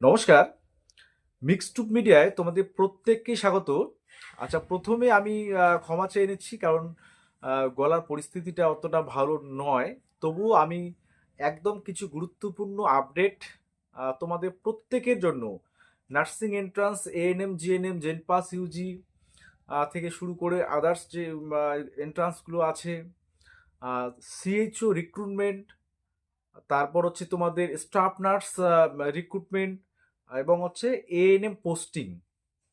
নমস্কার। মিক্সটুপ মিডিয়ায় তোমাদের প্রত্যেককে স্বাগত। আচ্ছা প্রথমে আমি ক্ষমা চেয়ে নিচ্ছি কারণ গলার পরিস্থিতিটা অতটা ভালো নয়। তবুও আমি একদম কিছু গুরুত্বপূর্ণ আপডেট তোমাদের প্রত্যেকের জন্য nursing entrance ANM GNM gen pass UG থেকে শুরু করে আদার্স যে এন্ট্রান্সগুলো আছে সিএইচও রিক্রুটমেন্ট তারপর হচ্ছে তোমাদের স্টাফ নার্স রিক্রুটমেন্ট এবং হচ্ছে এএনএম পোস্টিং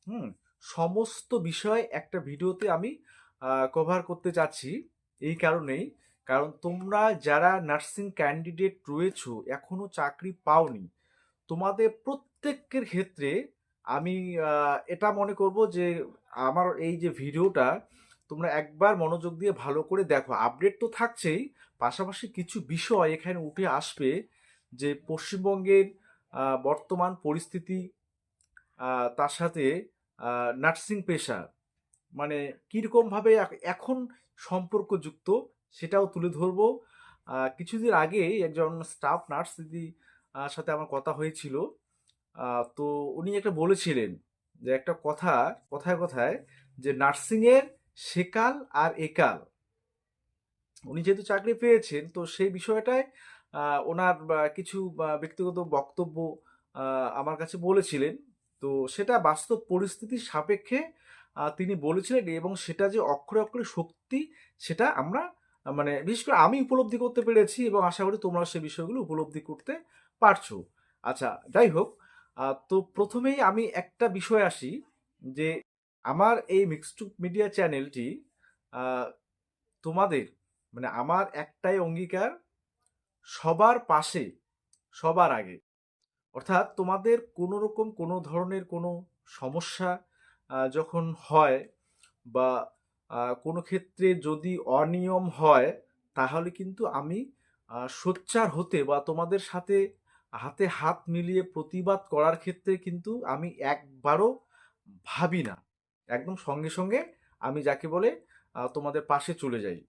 হুম, সমস্ত বিষয় একটা ভিডিওতে আমি কভার করতে চাচ্ছি এই কারণেই। কারণ তোমরা যারা নার্সিং ক্যান্ডিডেট রয়েছো, এখনও চাকরি পাওনি, তোমাদের প্রত্যেকের ক্ষেত্রে আমি এটা মনে করব যে আমার এই যে ভিডিওটা, তোমরা একবার মনোযোগ দিয়ে ভালো করে দেখো। আপডেট তো থাকছেই, পাশাপাশি কিছু বিষয় এখানে উঠে আসবে যে পশ্চিমবঙ্গের বর্তমান পরিস্থিতি তার সাথে নার্সিং পেশা মানে কীরকমভাবে এখন সম্পর্কযুক্ত সেটাও তুলে ধরবো। কিছুদিন আগে একজন স্টাফ নার্স দিদি সাথে আমার কথা হয়েছিল। তো উনি একটা বলেছিলেন যে একটা কথা, কথায় কথায় যে নার্সিংয়ের সেকাল আর একাল উনি যেহেতু চাকরি পেয়েছেন, তো সেই বিষয়টায় ওনার কিছু ব্যক্তিগত বক্তব্য আমার কাছে বলেছিলেন। তো সেটা বাস্তব পরিস্থিতির সাপেক্ষে তিনি বলেছিলেন এবং সেটা যে অক্ষরে অক্ষরে সত্যি, সেটা আমরা মানে বিশেষ করে আমি উপলব্ধি করতে পেরেছি এবং আশা করি তোমরা সে বিষয়গুলো উপলব্ধি করতে পারছ। আচ্ছা যাই হোক তো প্রথমেই আমি একটা বিষয় আসি যে আমার এই মিক্সড মিডিয়া চ্যানেলটি তোমাদের মানে আমার একটাই অঙ্গীকার সবার পাশে, সবার আগে। অর্থাৎ তোমাদের কোনো রকম কোনো ধরনের কোনো সমস্যা যখন হয় বা কোনো ক্ষেত্রে যদি অনিয়ম হয়, তাহলে কিন্তু আমি সোচ্চার হতে বা তোমাদের সাথে হাতে হাত মিলিয়ে প্রতিবাদ করার ক্ষেত্রে কিন্তু আমি একবারও ভাবি না। একদম সঙ্গে সঙ্গে আমি যাকে বলে তোমাদের পাশে চলে যাই।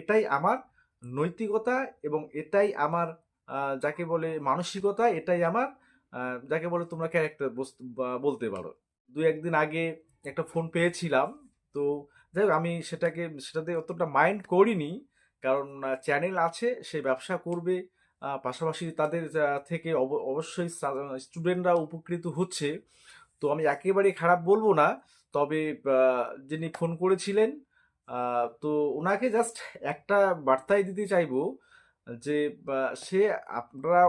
এটাই আমার নৈতিকতা এবং এটাই আমার যাকে বলে মানসিকতা, এটাই আমার যাকে বলে তোমরা ক্যারেক্টার বলতে পারো। দু একদিন আগে একটা ফোন পেয়েছিলাম, তো যাই আমি সেটাকে, সেটাতে অতটা মাইন্ড করিনি, কারণ চ্যানেল আছে, সে ব্যবসা করবে পাশাপাশি তাদের থেকে অব- অবশ্যই স্টুডেন্টরা উপকৃত হচ্ছে। তো আমি একেবারেই খারাপ বলব না, তবে যিনি ফোন করেছিলেন তো ওনাকে জাস্ট একটা বার্তাই দিতে চাইব যে সে আপনারা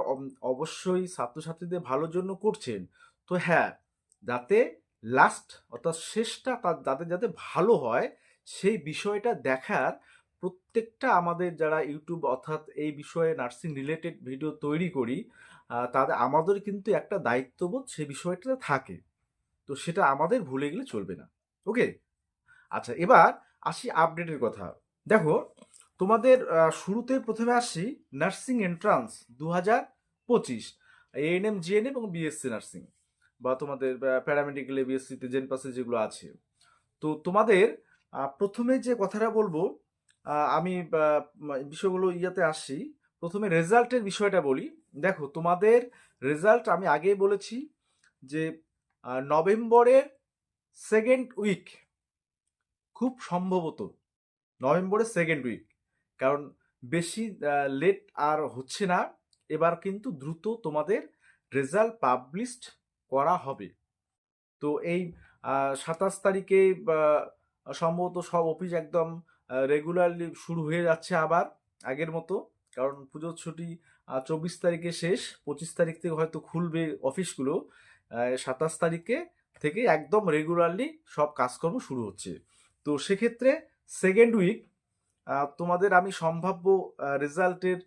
অবশ্যই ছাত্রছাত্রীদের ভালোর জন্য করছেন। তো হ্যাঁ যাতে লাস্ট অর্থাৎ শেষটা তার যাতে যাতে ভালো হয়, সেই বিষয়টা দেখার প্রত্যেকটা আমাদের যারা ইউটিউব অর্থাৎ এই বিষয়ে নার্সিং রিলেটেড ভিডিও তৈরি করি তাদের, আমাদের কিন্তু একটা দায়িত্ববোধ সেই বিষয়টাতে থাকে। তো সেটা আমাদের ভুলে গেলে চলবে না। ওকে? আচ্ছা এবার আসি আপডেটের কথা। দেখো, তোমাদের শুরুতে প্রথমে আসি নার্সিং এন্ট্রান্স দু হাজার পঁচিশ এএনএম জিএনএম এবং বিএসসি নার্সিং বা তোমাদের প্যারামেডিক্যাল বিএসসিতে জেন পাসে যেগুলো আছে। তো তোমাদের প্রথমে যে কথাটা বলব আমি বিষয়গুলো ইয়াতে আসছি প্রথমে রেজাল্টের বিষয়টা বলি। দেখো, তোমাদের রেজাল্ট আমি আগেই বলেছি যে নভেম্বরের সেকেন্ড উইক খুব সম্ভবত নভেম্বরের সেকেন্ড উইক কারণ বেশি লেট আর হচ্ছে না। এবার কিন্তু দ্রুত তোমাদের রেজাল্ট পাবলিশড করা হবে। তো এই সাতাশ তারিখে সম্ভবত সব অফিস একদম রেগুলারলি শুরু হয়ে যাচ্ছে আবার আগের মতো। কারণ পুজোর ছুটি চব্বিশ তারিখে শেষ, পঁচিশ তারিখ থেকে হয়তো খুলবে অফিসগুলো সাতাশ তারিখে থেকে একদম রেগুলারলি সব কাজকর্ম শুরু হচ্ছে। তো সেক্ষেত্রে সেকেন্ড উইক তোমাদের আমি সম্ভাব্য রেজাল্টের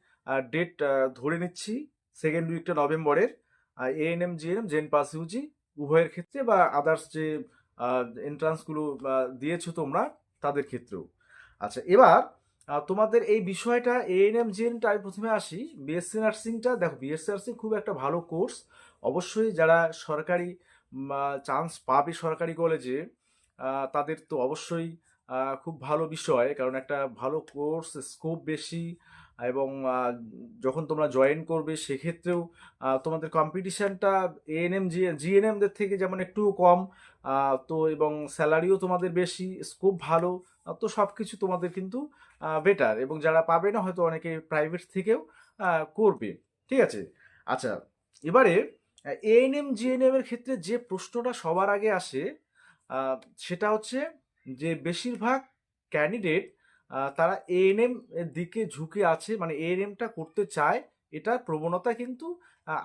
ডেট ধরে নিচ্ছি। সেকেন্ড উইকটা নভেম্বরের ANM GNM gen pass UG উভয়ের ক্ষেত্রে বা আদার্স যে এন্ট্রান্সগুলো দিয়েছ তোমরা, তাদের ক্ষেত্রেও। আচ্ছা এবার তোমাদের এই বিষয়টা এএনএম জিএনটা আমি প্রথমে আসি। বিএসসি নার্সিংটা দেখো বিএসসি নার্সিং খুব একটা ভালো কোর্স অবশ্যই যারা সরকারি চান্স পাবে সরকারি কলেজে তাদের তো অবশ্যই খুব ভালো বিষয়, কারণ একটা ভালো কোর্স স্কোপ বেশি এবং যখন তোমরা জয়েন করবে সেক্ষেত্রেও তোমাদের কম্পিটিশানটা এএনএম জি জিএনএমদের থেকে যেমন একটু কম তো এবং স্যালারিও তোমাদের বেশি, স্কোপ ভালো তো সব কিছু তোমাদের কিন্তু বেটার এবং যারা পাবে না হয়তো অনেকে প্রাইভেট থেকেও করবে, ঠিক আছে? আচ্ছা এবারে এএনএম জিএনএম এর ক্ষেত্রে যে প্রশ্নটা সবার আগে আসে সেটা হচ্ছে যে বেশিরভাগ ক্যান্ডিডেট তারা এএনএম এর দিকে ঝুঁকে আছে মানে এএনএমটা করতে চায়, এটার প্রবণতা কিন্তু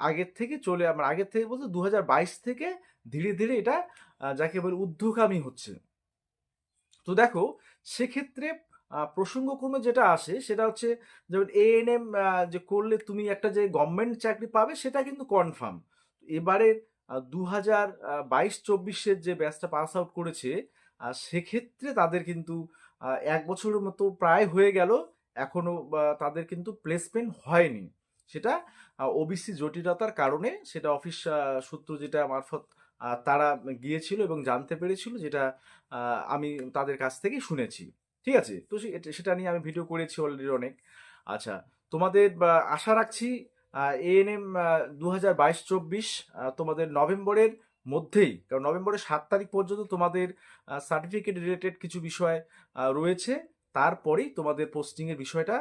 আগের থেকে চলে আমার আগের থেকে বলতে দু হাজার বাইশ থেকে ধীরে ধীরে এটা যাকে বলে ঊর্ধ্বগামী হচ্ছে। তো দেখো, সেক্ষেত্রে প্রসঙ্গক্রমে যেটা আসে, সেটা হচ্ছে যেমন এএনএম যে করলে তুমি একটা যে গভর্নমেন্ট চাকরি পাবে, সেটা কিন্তু কনফার্ম এবারে দু হাজার বাইশ চব্বিশের যে ব্যাচটা পাস আউট করেছে সেক্ষেত্রে তাদের কিন্তু এক বছরের মতো প্রায় হয়ে গেল। এখনও তাদের কিন্তু প্লেসমেন্ট হয়নি। সেটা ওবিসি জটিলতার কারণে সেটা অফিস সূত্র যেটা মারফত তারা গিয়েছিল এবং জানতে পেরেছিল যেটা আমি তাদের কাছ থেকে শুনেছি। ঠিক আছে? তো সেটা নিয়ে আমি ভিডিও করেছি অলরেডি অনেক। আচ্ছা তোমাদের আশা রাখছি এএনএম দু হাজার বাইশ চব্বিশ তোমাদের নভেম্বরের মধ্যেই, কারণ নভেম্বরের সাত তারিখ পর্যন্ত তোমাদের সার্টিফিকেট রিলেটেড কিছু বিষয় রয়েছে। তারপরেই তোমাদের পোস্টিংয়ের বিষয়টা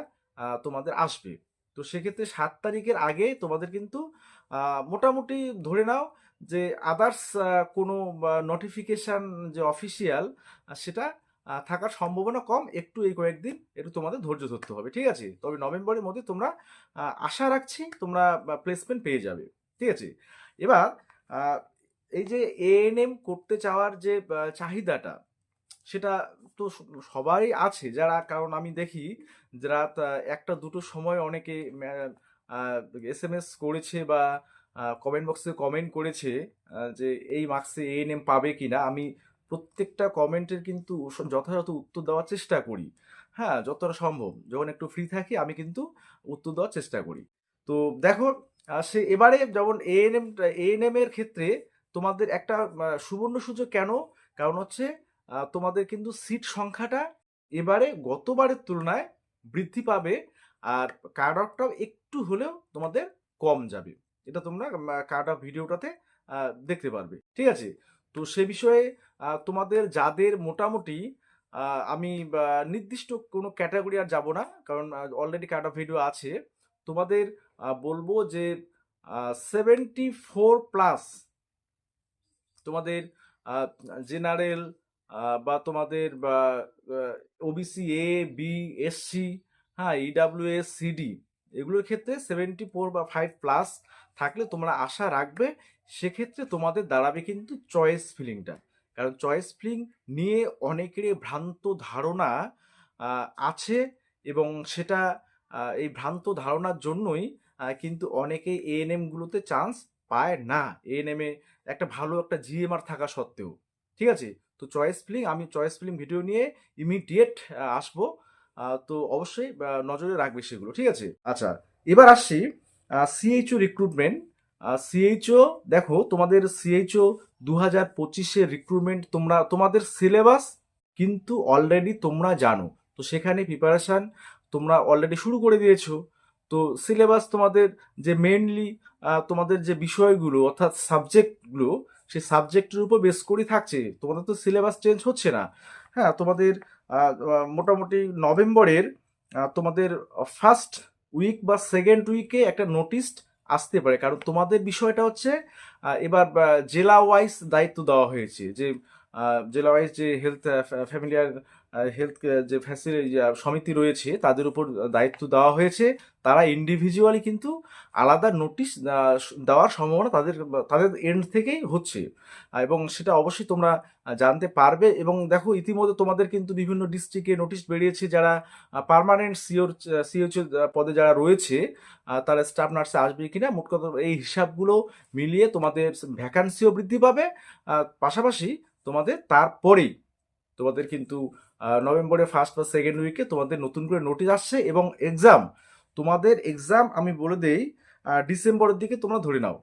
তোমাদের আসবে। তো সেক্ষেত্রে সাত তারিখের আগে তোমাদের কিন্তু মোটামুটি ধরে নাও যে আদার্স কোনো নোটিফিকেশান যে অফিসিয়াল সেটা থাকার সম্ভাবনা কম, একটু এই কয়েকদিন একটু তোমাদের ধৈর্য ধরতে হবে, ঠিক আছে? তবে নভেম্বরের মধ্যে তোমরা আশা রাখছি তোমরা প্লেসমেন্ট পেয়ে যাবে, ঠিক আছে? এবার এই যে এএনএম করতে চাওয়ার যে চাহিদাটা, সেটা তো সবারই আছে। যারা, কারণ আমি দেখি যারা একটা দুটো সময় অনেকে এস এম এস করেছে বা কমেন্ট বক্সে কমেন্ট করেছে যে এই মার্কসে এএনএম পাবে কিনা, আমি প্রত্যেকটা কমেন্টের কিন্তু যথাযথ উত্তর দেওয়ার চেষ্টা করি। হ্যাঁ যতটা সম্ভব। যখন একটু ফ্রি থাকি, আমি কিন্তু উত্তর দেওয়ার চেষ্টা করি। তো দেখো সে এবারে যেমন এএনএম এএনএম এর ক্ষেত্রে তোমাদের একটা সুবর্ণ সুযোগ কেন? কারণ হচ্ছে তোমাদের কিন্তু সিট সংখ্যাটা এবারে গতবারের তুলনায় বৃদ্ধি পাবে আর কার্ড আউটটাও একটু হলেও তোমাদের কম যাবে। এটা তোমরা কার্ড আউট ভিডিওটাতে দেখতে পারবে। ঠিক আছে? তো সে বিষয়ে তোমাদের যাদের মোটামুটি আমি নির্দিষ্ট কোনো ক্যাটাগরি আর যাব না, কারণ অলরেডি আউট ভিডিও আছে। তোমাদের বলব যে সেভেন্টি ফোর প্লাস তোমাদের জেনারেল বা তোমাদের ওবিসি এ বি এসসি হ্যাঁ ইডাব্লিউএস সিডি এগুলোর ক্ষেত্রে সেভেন্টি ফোর বা ফাইভ প্লাস থাকলে তোমরা আশা রাখবে, সেক্ষেত্রে তোমাদের দাঁড়াবে কিন্তু চয়েস ফিলিংটা কারণ চয়েস ফিলিং নিয়ে অনেকেরই ভ্রান্ত ধারণা আছে এবং সেটা এই ভ্রান্ত ধারণার জন্যই কিন্তু অনেকে এএনএম গুলোতে চান্স পায় না। এএনএম একটা ভালো একটা জিএমআর থাকা সত্ত্বেও। ঠিক আছে? তো চয়েস ফিলিং আমি চয়েস ফিলিং ভিডিও নিয়ে ইমিডিয়েট আসব। তো অবশ্যই নজরে রাখবে সেগুলো। ঠিক আছে? আচ্ছা এবার আসছি সিএইচও রিক্রুটমেন্ট সিএইচও দেখো তোমাদের সিএইচও দু হাজার পঁচিশের রিক্রুটমেন্ট তোমরা, তোমাদের সিলেবাস কিন্তু অলরেডি তোমরা জানো। তো সেখানে প্রিপারেশান তোমরা অলরেডি শুরু করে দিয়েছ। তো সিলেবাস তোমাদের যে মেনলি তোমাদের যে বিষয়গুলো, অর্থাৎ সাবজেক্টগুলো সেই সাবজেক্টের উপর বেস করেই থাকছে। তোমাদের তো সিলেবাস চেঞ্জ হচ্ছে না। হ্যাঁ তোমাদের মোটামুটি নভেম্বরের তোমাদের ফার্স্ট উইক বা সেকেন্ড উইকে একটা নোটিস আসতে পারে। কারণ তোমাদের বিষয়টা হচ্ছে এবার জেলা ওয়াইজ দায়িত্ব দেওয়া হয়েছে। যে জেলা ওয়াইজ যে হেলথ ফ্যামিলিয়ার হেলথ যে ফ্যাসিলিটি সমিতি রয়েছে, তাদের উপর দায়িত্ব দেওয়া হয়েছে। তারা ইন্ডিভিজুয়ালি কিন্তু আলাদা নোটিশ দেওয়ার সম্ভাবনা তাদের তাদের এন্ড থেকেই হচ্ছে। এবং সেটা অবশ্যই তোমরা জানতে পারবে। এবং দেখো, ইতিমধ্যে তোমাদের কিন্তু বিভিন্ন ডিস্ট্রিক্টে নোটিশ বেরিয়েছে যারা পার্মানেন্ট সিওর সিওচ পদে যারা রয়েছে তারা স্টাফ নার্সে আসবে কিনা, মোট কথা এই হিসাবগুলো মিলিয়ে তোমাদের ভ্যাকান্সিও বৃদ্ধি পাবে। পাশাপাশি তোমাদের তারপরেই তোমাদের কিন্তু নভেম্বরের ফার্স্ট বা সেকেন্ড উইকে তোমাদের নতুন করে নোটিশ আসছে এবং এক্সাম তোমাদের এক্সাম আমি বলে দেই ডিসেম্বরের দিকে তোমরা ধরে নাও।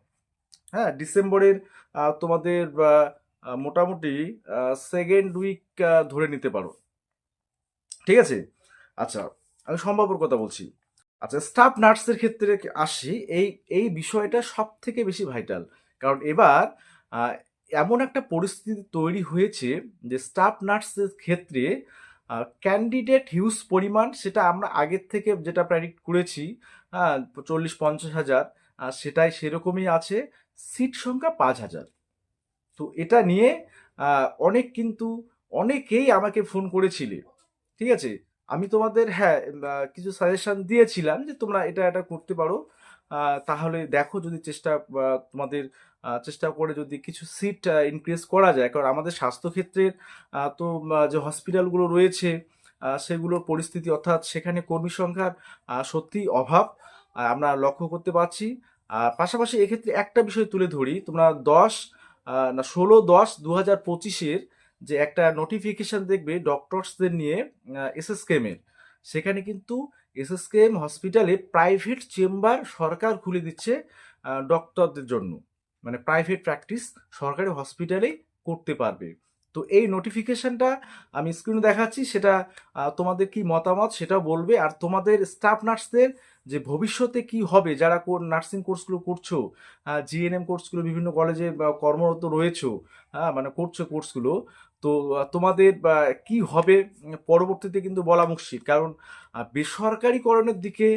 হ্যাঁ ডিসেম্বরের তোমাদের মোটামুটি সেকেন্ড উইক ধরে নিতে পারো। ঠিক আছে? আচ্ছা আমি সম্ভাব্যর কথা বলছি। আচ্ছা স্টাফ নার্সের ক্ষেত্রে আসি, এই এই বিষয়টা সব থেকে বেশি ভাইটাল কারণ এবার এমন একটা পরিস্থিতি তৈরি হয়েছে যে স্টাফ নার্সের ক্ষেত্রে ক্যান্ডিডেট হিউজ পরিমাণ সেটা আমরা আগের থেকে যেটা প্রেডিক্ট করেছি হ্যাঁ চল্লিশ পঞ্চাশ হাজার সেটাই সেরকমই আছে সিট সংখ্যা পাঁচ হাজার। তো এটা নিয়ে অনেক কিন্তু, অনেকেই আমাকে ফোন করেছিলে, ঠিক আছে? আমি তোমাদের হ্যাঁ কিছু সাজেশন দিয়েছিলাম যে তোমরা এটা এটা করতে পারো। তাহলে দেখো যদি চেষ্টা তোমাদের চেষ্টা করে যদি কিছু সিট ইনক্রিজ করা যায়। কারণ আমাদের স্বাস্থ্যক্ষেত্রের তো যে হসপিটালগুলো রয়েছে সেগুলোর পরিস্থিতি অর্থাৎ সেখানে কর্মী সংখ্যার আহ, সত্যিই অভাব। আমরা লক্ষ্য করতে পারছি। আর পাশাপাশি এক্ষেত্রে একটা বিষয় তুলে ধরি। তোমরা দশ না ষোলো দশ দু হাজার পঁচিশের যে একটা নোটিফিকেশন দেখবে ডক্টরসদের নিয়ে এসএসকেএমের সেখানে কিন্তু এসএসকেএম হসপিটালে প্রাইভেট চেম্বার সরকার খুলে দিচ্ছে ডক্টরদের জন্য। মানে প্রাইভেট প্র্যাকটিস সরকারি হসপিটালেই করতে পারবে। তো এই নোটিফিকেশনটা আমি স্ক্রিনে দেখাচ্ছি, সেটা তোমাদের কি মতামত সেটা বলবে। আর তোমাদের স্টাফ নার্সদের যে ভবিষ্যতে কি হবে? যারা নার্সিং কোর্সগুলো করছ জিএনএম কোর্সগুলো বিভিন্ন কলেজে কর্মরত রয়েছো হ্যাঁ মানে করছ কোর্সগুলো তো তোমাদের কি হবে? পরবর্তীতে কিন্তু বলা মুশকিল। কারণ বেসরকারিকরণের দিকে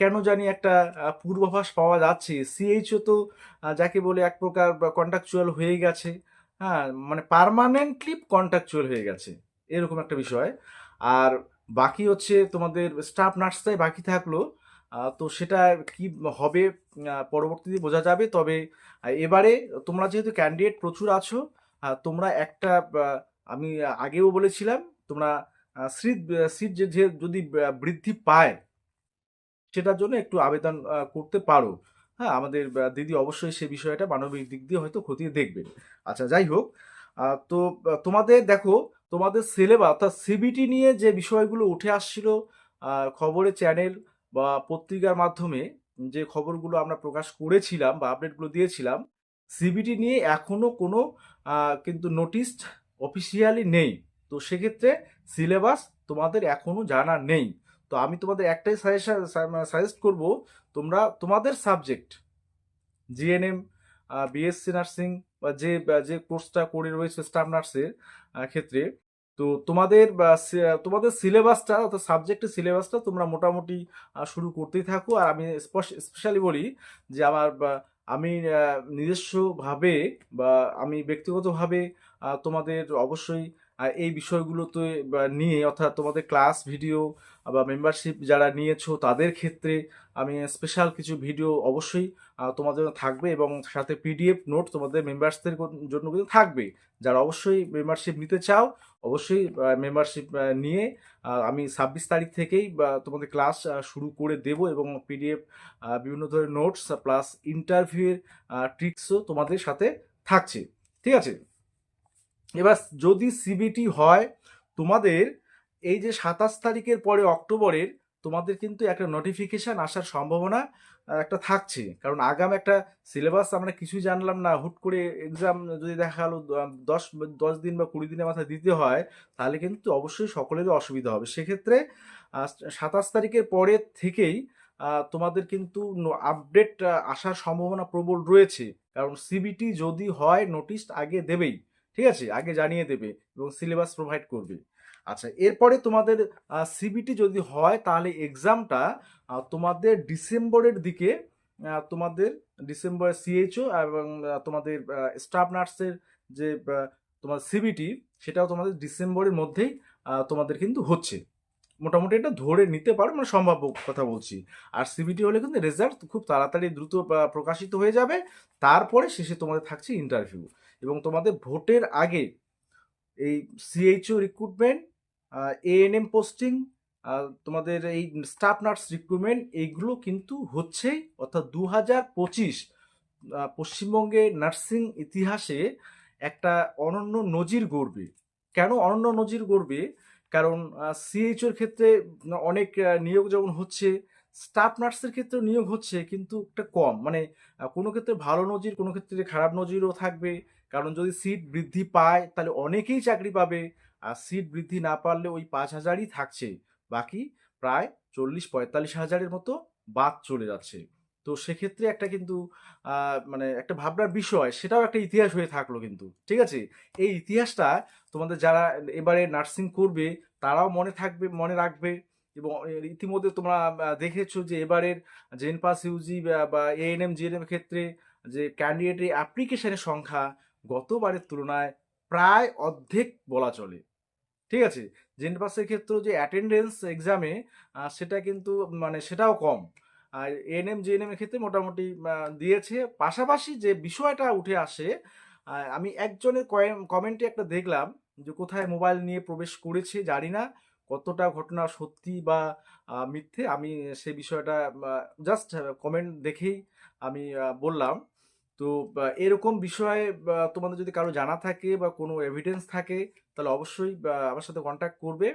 কেন জানি একটা পূর্বাভাস পাওয়া যাচ্ছে। সিএইচও তো যাকে বলে এক প্রকার কন্ট্রাকচুয়াল হয়ে গেছে হ্যাঁ মানে পার্মানেন্টলি কন্ট্রাকচুয়াল হয়ে গেছে, এরকম একটা বিষয়। আর বাকি হচ্ছে তোমাদের স্টাফ নার্সটাই বাকি থাকল তো সেটা কি হবে পরবর্তীতে বোঝা যাবে। তবে এবারে তোমরা যেহেতু ক্যান্ডিডেট প্রচুর আছো তোমরা একটা আমি আগেও বলেছিলাম তোমরা সিট সিট যে যদি বৃদ্ধি পায় সেটার জন্য একটু আবেদন করতে পারো। হ্যাঁ আমাদের দিদি অবশ্যই সে বিষয়টা মানবিক দিক দিয়ে হয়তো খতিয়ে দেখবেন। আচ্ছা যাই হোক তো তোমাদের দেখো তোমাদের সিলেবাস অর্থাৎ সিবিটি নিয়ে যে বিষয়গুলো উঠে আসছিল আহ, খবরের চ্যানেল বা পত্রিকার মাধ্যমে যে খবরগুলো আমরা প্রকাশ করেছিলাম বা আপডেটগুলো দিয়েছিলাম সিবিটি নিয়ে এখনও কোনো কিন্তু নোটিশ অফিসিয়ালি নেই। তো সেক্ষেত্রে সিলেবাস তোমাদের এখনও জানা নেই। তো আমি তোমাদের একটাই সাজেশন সাজেস্ট করব, তোমরা তোমাদের সাবজেক্ট জিএনএম বিএসসি নার্সিং বা যে যে কোর্সটা করে রয়েছে স্টাফ নার্সের ক্ষেত্রে তো তোমাদের তোমাদের সিলেবাসটা অর্থাৎ সাবজেক্টের সিলেবাসটা তোমরা মোটামুটি শুরু করতেই থাকো। আর আমি স্পেশালি বলি যে আমার আমি নিজস্বভাবে বা আমি ব্যক্তিগতভাবে তোমাদের অবশ্যই এই বিষয়গুলোতে নিয়ে অর্থাৎ তোমাদের ক্লাস, ভিডিও বা মেম্বারশিপ যারা নিয়েছো, তাদের ক্ষেত্রে আমি স্পেশাল কিছু ভিডিও অবশ্যই তোমাদের থাকবে এবং সাথে পিডিএফ নোট তোমাদের মেম্বার্সদের জন্য কিন্তু থাকবে। যারা অবশ্যই মেম্বারশিপ নিতে চাও, অবশ্যই মেম্বারশিপ নিয়ে আমি ছাব্বিশ তারিখ থেকেই তোমাদের ক্লাস শুরু করে দেব এবং পিডিএফ বিভিন্ন ধরনের নোটস প্লাস ইন্টারভিউয়ের ট্রিক্সও তোমাদের সাথে থাকছে। ঠিক আছে? এবার যদি সিবিটি হয়, তোমাদের এই যে সাতাশ তারিখের পরে অক্টোবরের তোমাদের কিন্তু একটা নোটিফিকেশন আসার সম্ভাবনা একটা থাকছে। কারণ আগাম একটা সিলেবাস আমরা কিছুই জানলাম না। হুট করে এক্সাম যদি দেখা গেলো দশ দশ দিন বা কুড়ি দিনের মাথায় দিতে হয়, তাহলে কিন্তু অবশ্যই সকলেরই অসুবিধা হবে। সেক্ষেত্রে সাতাশ তারিখের পরে থেকেই তোমাদের কিন্তু আপডেট আসার সম্ভাবনা প্রবল রয়েছে। কারণ সিবিটি যদি হয় নোটিশ আগে দেবেই। ঠিক আছে? আগে জানিয়ে দেবে এবং সিলেবাস প্রোভাইড করবে। আচ্ছা এরপরে তোমাদের সিবিটি যদি হয়, তাহলে এক্সামটা তোমাদের ডিসেম্বরের দিকে তোমাদের ডিসেম্বর সিএইচও এবং তোমাদের স্টাফ নার্সের যে তোমার সিবিটি সেটাও তোমাদের ডিসেম্বরের মধ্যেই তোমাদের কিন্তু হচ্ছে। মোটামুটি এটা ধরে নিতে পারো মানে সম্ভাব্য কথা বলছি। আর সিবিটি হলে কিন্তু রেজাল্ট খুব তাড়াতাড়ি দ্রুত প্রকাশিত হয়ে যাবে। তারপরে শেষে তোমাদের থাকছে ইন্টারভিউ এবং তোমাদের ভোটের আগে এই সিএইচও রিক্রুটমেন্ট এএনএম পোস্টিং তোমাদের এই স্টাফ নার্স রিক্রুটমেন্ট এইগুলো কিন্তু হচ্ছেই, অর্থাৎ দু হাজার পঁচিশ পশ্চিমবঙ্গে নার্সিং ইতিহাসে একটা অনন্য নজির গড়বে। কেন অনন্য নজির গড়বে? কারণ সিএইচওর ক্ষেত্রে অনেক নিয়োগ যেমন হচ্ছে স্টাফ নার্সের ক্ষেত্রে নিয়োগ হচ্ছে, কিন্তু একটা কম। মানে কোনো ক্ষেত্রে ভালো নজির, কোনো ক্ষেত্রে খারাপ নজিরও থাকবে। কারণ যদি সিট বৃদ্ধি পায়, তাহলে অনেকেই চাকরি পাবে। আর সিট বৃদ্ধি না পারলে ওই পাঁচ হাজারই থাকছে। বাকি প্রায় চল্লিশ, পঁয়তাল্লিশ হাজারের মতো বাদ চলে যাচ্ছে। তো সেক্ষেত্রে একটা কিন্তু মানে একটা ভাবনার বিষয়, সেটাও একটা ইতিহাস হয়ে থাকল কিন্তু। ঠিক আছে? এই ইতিহাসটা তোমাদের যারা এবারে নার্সিং করবে, তারাও মনে থাকবে, মনে রাখবে। এবং ইতিমধ্যে তোমরা দেখেছ যে এবারের জেন পাস ইউজি বা এএনএম জিএনএম ক্ষেত্রে যে ক্যান্ডিডেটের অ্যাপ্লিকেশনের সংখ্যা গতবারের তুলনায় প্রায় অর্ধেক বলা চলে। ঠিক আছে? জেন পাসের যে অ্যাটেন্ডেন্স এক্সামে সেটা কিন্তু মানে সেটাও কম। আর এএনএম জিএনএম এর ক্ষেত্রে মোটামুটি দিয়েছে। পাশাপাশি যে বিষয়টা উঠে আসে আমি একজনের কমেন্টে একটা দেখলাম যে কোথায় মোবাইল নিয়ে প্রবেশ করেছে জানি না, কতটা ঘটনা সত্যি বা মিথ্যে, আমি সেই বিষয়টা জাস্ট কমেন্ট দেখেই আমি বললাম। তো এরকম বিষয়ে তোমাদের যদি কারও জানা থাকে বা কোনো এভিডেন্স থাকে, তাহলে অবশ্যই আমার সাথে কন্ট্যাক্ট করবে।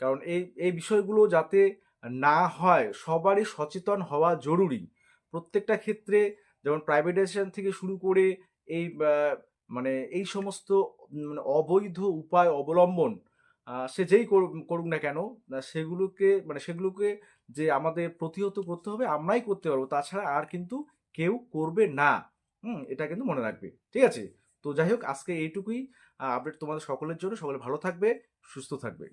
কারণ এই এই বিষয়গুলো যাতে না হয়, সবারই সচেতন হওয়া জরুরি। প্রত্যেকটা ক্ষেত্রে যেমন প্রাইভেটাইজেশন থেকে শুরু করে এই মানে এই সমস্ত মানে অবৈধ উপায় অবলম্বন সে যেই করুক না কেন সেগুলোকে মানে সেগুলোকে যে আমাদের প্রতিহত করতে হবে, আমরাই করতে পারব। তাছাড়া আর কিন্তু কেউ করবে না। হুম, এটা কিন্তু মনে রাখবে। ঠিক আছে? তো যাই হোক, আজকে এইটুকুই। আপডেট তোমাদের সকলের জন্য। সকলে ভালো থাকবে, সুস্থ থাকবে।